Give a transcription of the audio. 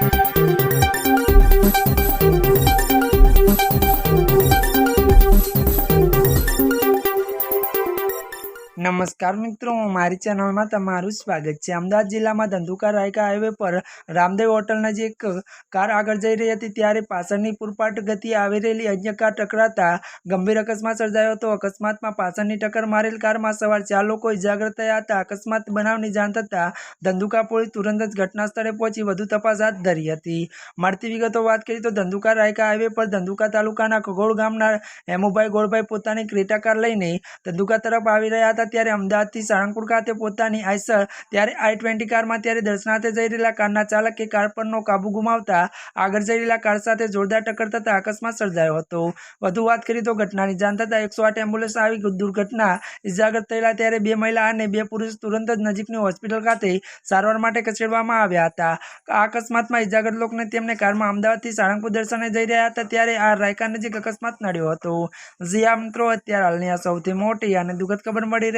Thank you. નમસ્કાર મિત્રો, મારી ચેનલમાં તમારું સ્વાગત છે. અમદાવાદ જિલ્લામાં ધંધુકા રાયકા હાઈવે પર રામદેવ હોટલ નજીક કાર આગળ જઈ રહી હતી, ત્યારે પાછળની પૂરપાટ ગતિ આવી રહેલી અન્ય કાર ટકરાતા ગંભીર અકસ્માત સર્જાયો હતો. અકસ્માતમાં પાછળની ટક્કર મારેલ કારમાં સવાર ચાર લોકો ઇજાગ્રસ્ત થયા હતા. અકસ્માત બનાવની જાણ થતાં ધંધુકા પોલીસ તુરંત જ ઘટના સ્થળે પહોંચી વધુ તપાસ હાથ ધરી હતી. મળતી વિગતો વાત કરી તો ધંધુકા રાયકા હાઈવે પર ધંધુકા તાલુકાના ખગોળ ગામના હેમુભાઈ ગોળભાઈ પોતાની ક્રેટા કાર લઈને ધંધુકા તરફ આવી રહ્યા હતા. ત્યારે અમદાવાદથી સાળંગપુર ખાતે પોતાની આઈસર, ત્યારે આઈ ટ્વેન્ટી કારમાં ત્યારે દર્શનાર્થે જઈ રહેલા કારના ચાલકે કાર પરનો કાબુ ગુમાવતા આગળ જઈ રહેલા કાર સાથે જોરદાર ટક્કર થતાં અકસ્માત સર્જાયો હતો. વધુ વાત કરીએ તો ઘટનાની. જાણ થતાં એકસો આઠ એમ્બ્યુલન્સ આવી દુર્ઘટના ઇજાગ્રસ્ત થયેલા ત્યારે બે મહિલા અને બે પુરુષ તુરંત જ નજીકની હોસ્પિટલ ખાતે સારવાર માટે ખસેડવામાં આવ્યા હતા. આ અકસ્માતમાં ઇજાગ્રસ્ત લોકોને તેમને કારમાં અમદાવાદથી સાળંગપુર દર્શને જઈ રહ્યા હતા ત્યારે આ રાયકા નજીક અકસ્માત નડ્યો હતો. જ્યાં મિત્રો અત્યારે હાલની આ સૌથી મોટી અને દુઃખદ ખબર મળી રહી